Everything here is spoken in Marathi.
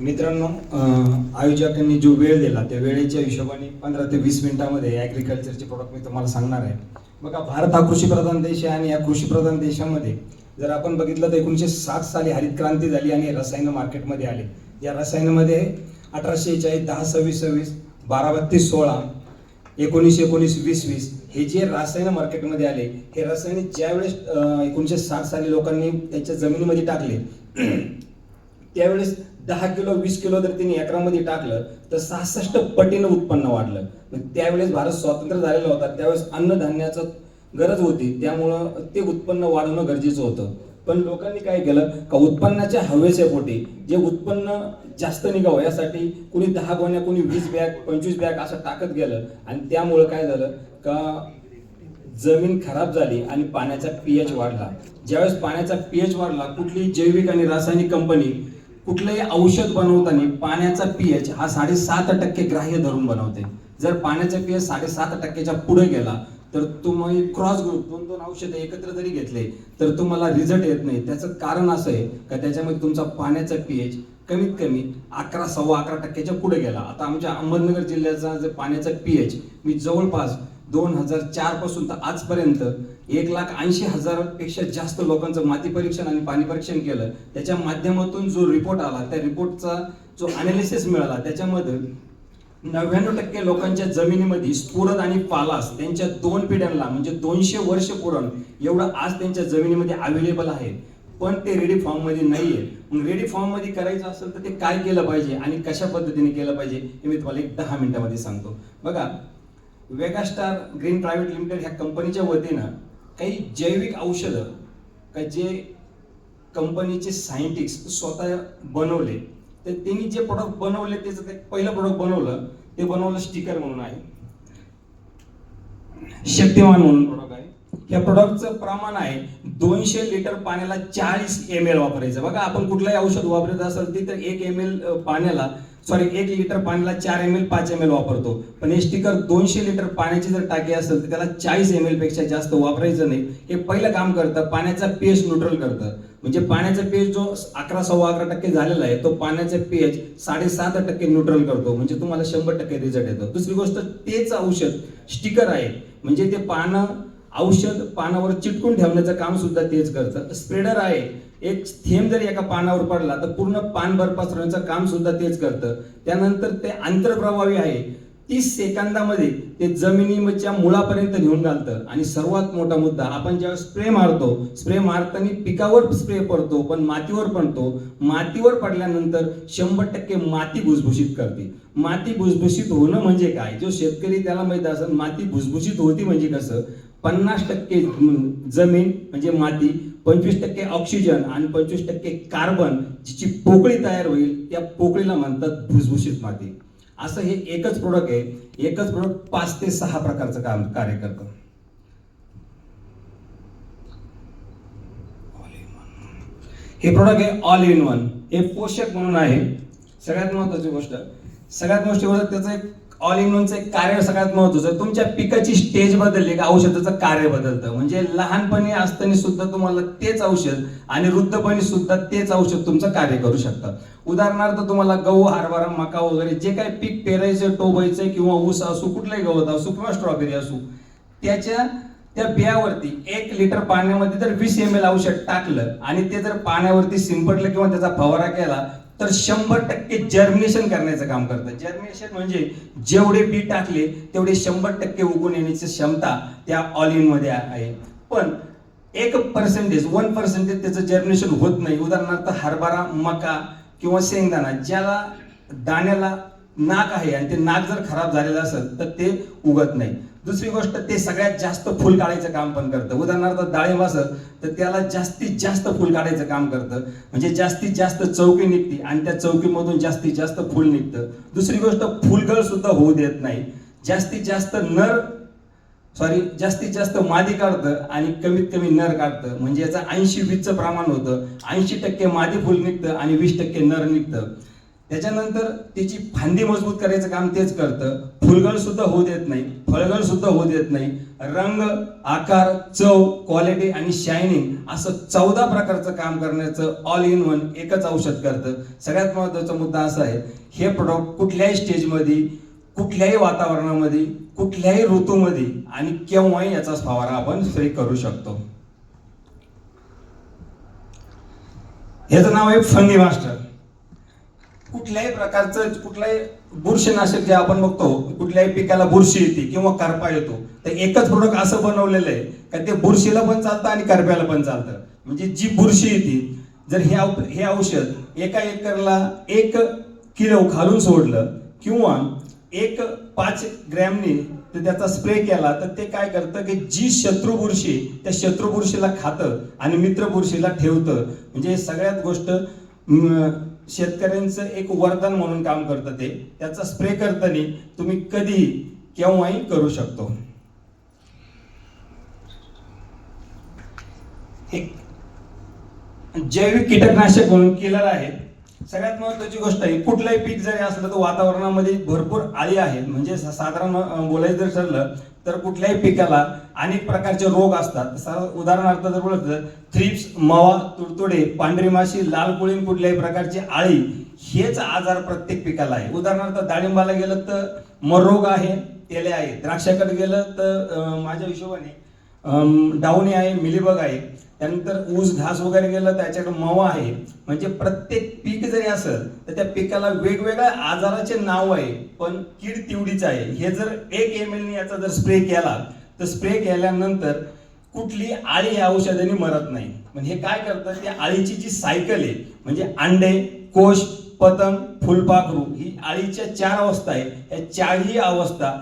मित्रांनो आयोजकांनी जो वेळ दिला त्या वेळेच्या हिशोबाने पंधरा ते वीस मिनिटामध्ये ॲग्रिकल्चरचे प्रोडक्ट मी तुम्हाला सांगणार आहे. बघा भारत हा कृषीप्रधान देश आहे आणि या कृषीप्रधान देशामध्ये जर आपण बघितलं तर एकोणीसशे सात साली हरित क्रांती झाली आणि रसायन मार्केटमध्ये आले. या रसायनामध्ये अठराशे एचाळीस दहा सव्वीस सव्वीस बारा बत्तीस सोळा एकोणीसशे एकोणीस वीस वीस हे जे रासायन मार्केटमध्ये आले हे रसायन ज्यावेळेस एकोणीसशे साठ साली लोकांनी त्याच्या जमिनीमध्ये टाकले त्यावेळेस दहा किलो वीस किलो जर त्यांनी एकरामध्ये टाकलं तर सहासष्ट पटीनं उत्पन्न वाढलं. मग त्यावेळेस भारत स्वतंत्र झालेला होता. त्यावेळेस अन्नधान्याचं गरज होती. त्यामुळं ते उत्पन्न वाढवणं गरजेचं होतं. पण लोकांनी काय केलं? का उत्पन्नाच्या हवेच्या पोटी जे उत्पन्न जास्त निघावं यासाठी कुणी दहा गोण्या कुणी वीस बॅग पंचवीस बॅग असं टाकत गेलं. आणि त्यामुळं काय झालं? का जमीन खराब झाली आणि पाण्याचा पीएच वाढला. ज्यावेळेस पाण्याचा पीएच वाढला कुठलीही जैविक आणि रासायनिक कंपनी कुठलंही औषध बनवताना पाण्याचा पीएच हा साडेसात टक्के ग्राह्य धरून बनवते. जर पाण्याचा पीएच साडेसात टक्केच्या पुढे गेला तर तुम्ही क्रॉस ग्रुप दोन दोन औषधं एकत्र जरी घेतले तर तुम्हाला रिझल्ट येत नाही. त्याचं कारण असं आहे का त्याच्यामध्ये तुमचा पाण्याचा पीएच कमीत कमी अकरा सव्वा अकरा टक्क्याच्या पुढे गेला. आता आमच्या अहमदनगर जिल्ह्याचा जे पाण्याचा पीएच मी जवळपास दोन हजार चारपासून तर आजपर्यंत एक लाख ऐंशी हजारपेक्षा जास्त लोकांचं माती परीक्षण आणि पाणी परीक्षण केलं. त्याच्या माध्यमातून जो रिपोर्ट आला त्या रिपोर्टचा जो अनालिसिस मिळाला त्याच्यामध्ये नव्याण्णव टक्के लोकांच्या जमिनीमध्ये स्फुरद आणि पालास त्यांच्या दोन पिढ्यांना म्हणजे दोनशे वर्ष पुरण एवढं आज त्यांच्या जमिनीमध्ये अवेलेबल आहे. पण ते रेडी फॉर्ममध्ये नाहीये. मग रेडी फॉर्ममध्ये करायचं असेल तर ते काय केलं पाहिजे आणि कशा पद्धतीने केलं पाहिजे हे मी तुम्हाला एक दहा मिनिटामध्ये सांगतो. बघा वेगास्टार ग्रीन प्रायव्हेट लिमिटेड ह्या कंपनीच्या वतीनं काही जैविक औषधं का जे कंपनीचे सायंटिस्ट स्वतः बनवले तर त्यांनी जे प्रोडक्ट बनवले त्याचं ते पहिलं प्रोडक्ट बनवलं ते बनवलं स्टिकर म्हणून आहे. शक्तिमान म्हणून प्रोडक्ट आहे. या प्रोडक्टचं प्रमाण आहे दोनशे लिटर पाण्याला चाळीस एम एल वापरायचं. बघा आपण कुठलंही औषध वापरत असेल ते तर एक एम एल पाण्याला सॉरी एक लिटर पाण्याला चार एम एल पाच एम एल वापरतो. पण हे स्टिकर दोनशे लिटर पाण्याची जर टाकी असेल तर त्याला चाळीस एम एलपेक्षा जास्त वापरायचं नाही. हे पहिलं काम करतं पाण्याचा पीएच न्यूट्रल करतं. म्हणजे पाण्याचा पीएच जो अकरा सव्वा अकरा टक्के झालेला आहे तो पाण्याचा पीएच साडेसात टक्के न्यूट्रल करतो. म्हणजे तुम्हाला शंभर टक्के रिझल्ट येतो. दुसरी गोष्ट तेच औषध स्टिकर आहे. म्हणजे ते पानं औषध पानावर चिटकून ठेवण्याचं काम सुद्धा तेच करतं. स्प्रेडर आहे. एक थेंब जर एका पानावर पडला तर पूर्ण पान भर पसरवण्याचं काम सुद्धा तेच करतं. त्यानंतर ते आंतरप्रभावी आहे. तीस सेकंदामध्ये ते जमिनीच्या मुळापर्यंत नेऊन घालतं. आणि सर्वात मोठा मुद्दा आपण जेव्हा स्प्रे मारतो स्प्रे मारताना पिकावर स्प्रे पडतो पण मातीवर पडतो. मातीवर पडल्यानंतर शंभर टक्के माती भुसभुशीत करते. माती भुसभुशीत होणं म्हणजे काय? जो शेतकरी त्याला माहीत असेल माती भुसभुशीत होती म्हणजे कसं? पन्नास टक्के जमीन म्हणजे माती पंचवीस टक्के ऑक्सिजन आणि पंचवीस टक्के कार्बन जिची पोकळी तयार होईल त्या पोकळीला म्हणतात भुसभुशीत माती. असं हे एकच प्रोडक्ट आहे. एकच प्रोडक्ट पाच ते सहा प्रकारचं काम कार्य करतं. हे प्रोडक्ट आहे ऑल इन वन हे पोषक म्हणून आहे. सगळ्यात महत्वाची गोष्ट. सगळ्यात गोष्टीवर त्याचं एक ऑल इन वनचं एक कार्य सगळ्यात महत्वाचं तुमच्या पिकाची स्टेज बदलली का? औषधाचं कार्य बदलतं. म्हणजे लहानपणी असताना सुद्धा तुम्हाला तेच औषध आणि वृद्धपणी सुद्धा तेच औषध तुमचं कार्य करू शकतं. उदाहरणार्थ तुम्हाला गहू हरभरा मका वगैरे जे काही पीक पेरायचं टोबायचं किंवा ऊस असू कुठलंही गवत असू किंवा स्ट्रॉबेरी असू त्याच्या त्या बियावरती एक लिटर पाण्यामध्ये जर वीस एम एल औषध टाकलं आणि ते जर पाण्यावरती शिंपडलं किंवा त्याचा फवारा केला तर शंभर टक्के जर्मिनेशन करण्याचं काम करतं. जर्मिनेशन म्हणजे जेवढे बी टाकले तेवढे शंभर टक्के उगून येण्याची क्षमता त्या ऑल इनमध्ये आहे. पण एक पर्सेंटेज वन पर्सेंटेज त्याचं जर्मिनेशन होत नाही. उदाहरणार्थ हरभरा मका किंवा शेंगदाणा ज्याला दाण्याला नाक आहे आणि ते नाक जर खराब झालेलं असेल तर ते उगत नाही. दुसरी गोष्ट ते सगळ्यात जास्त फुल काढायचं काम पण करतं. उदाहरणार्थ डाळिंब असेल तर त्याला जास्तीत जास्त फुल काढायचं काम करतं. म्हणजे जास्तीत जास्त चौकी निघते आणि त्या चौकीमधून जास्तीत जास्त फुल निघतं. दुसरी गोष्ट फुलगळ सुद्धा होऊ देत नाही. जास्तीत जास्त नर सॉरी जास्तीत जास्त मादी काढतं आणि कमीत कमी नर काढतं. म्हणजे याचं ऐंशी वीसचं प्रमाण होतं. ऐंशी टक्के मादी फुल निघतं आणि वीस टक्के नर निघतं. त्याच्यानंतर त्याची फांदी मजबूत करायचं काम तेच करतं. फुलगळ सुद्धा होऊ देत नाही फळगळ सुद्धा होऊ देत नाही. रंग आकार चव क्वालिटी आणि शायनिंग असं चौदा प्रकारचं काम करण्याचं ऑल इन वन एकच औषध करतं. सगळ्यात महत्त्वाचा मुद्दा असा आहे हे प्रोडक्ट कुठल्याही स्टेजमध्ये कुठल्याही वातावरणामध्ये कुठल्याही ऋतूमध्ये आणि केव्हाही याचा फवारा आपण स्प्रे करू शकतो. ह्याचं नाव आहे फंगी मास्टर. कुठल्याही प्रकारचं कुठलाही बुरशीनाशक जे आपण बघतो कुठल्याही पिकाला बुरशी येते किंवा करपा येतो तर एकच प्रोडक्ट असं बनवलेलं आहे का ते बुरशीला पण चालतं आणि करप्याला पण चालतं. म्हणजे जी बुरशी येते जर हे औ- हे औषध एका एकरला एक किलो घालून सोडलं किंवा एक पाच ग्रॅमने तर त्याचा स्प्रे केला तर ते काय करतं की जी शत्रू बुरशी त्या शत्रू बुरशीला खातं आणि मित्र बुरशीला ठेवतं. म्हणजे सगळ्यात गोष्ट शेतकऱ्यांचं एक वरदान म्हणून काम करतं ते. त्याचा स्प्रे करताना तुम्ही कधीही केव्हाही करू शकतो. एक जैविक कीटकनाशक म्हणून केलेलं आहे. सगळ्यात महत्वाची गोष्ट आहे कुठलंही पीक जरी असलं तर वातावरणामध्ये भरपूर आळी आहेत. म्हणजे साधारण बोलायचं जर ठरलं तर कुठल्याही पिकाला अनेक प्रकारचे रोग असतात. उदाहरणार्थ जर बोलत थ्रिप्स मवा तुडतुडे पांढरी माशी लाल कुळीन कुठल्याही प्रकारची आळी हेच आजार प्रत्येक पिकाला आहे. उदाहरणार्थ डाळिंबाला गेलं तर मरोग आहे तेले आहे. द्राक्षाकडे गेलं तर माझ्या हिशोबाने अम, आहे मिलीबग आहे. त्यानंतर ऊस घास वगैरे गेलं त्याच्याकडे मवा आहे. म्हणजे प्रत्येक पीक जरी असेल तर त्या पिकाला वेगवेगळ्या आजाराचे नाव आहे पण कीड तेवढीच आहे. हे जर एक एम एल याचा जर स्प्रे केला तर स्प्रे केल्यानंतर कुठली आळी या औषधाने मरत नाही. म्हणजे हे काय करतं त्या आळीची जी सायकल आहे म्हणजे अंडे कोश पतंग फुलपाखरू ही आळीच्या चार अवस्था आहे. या चारही अवस्था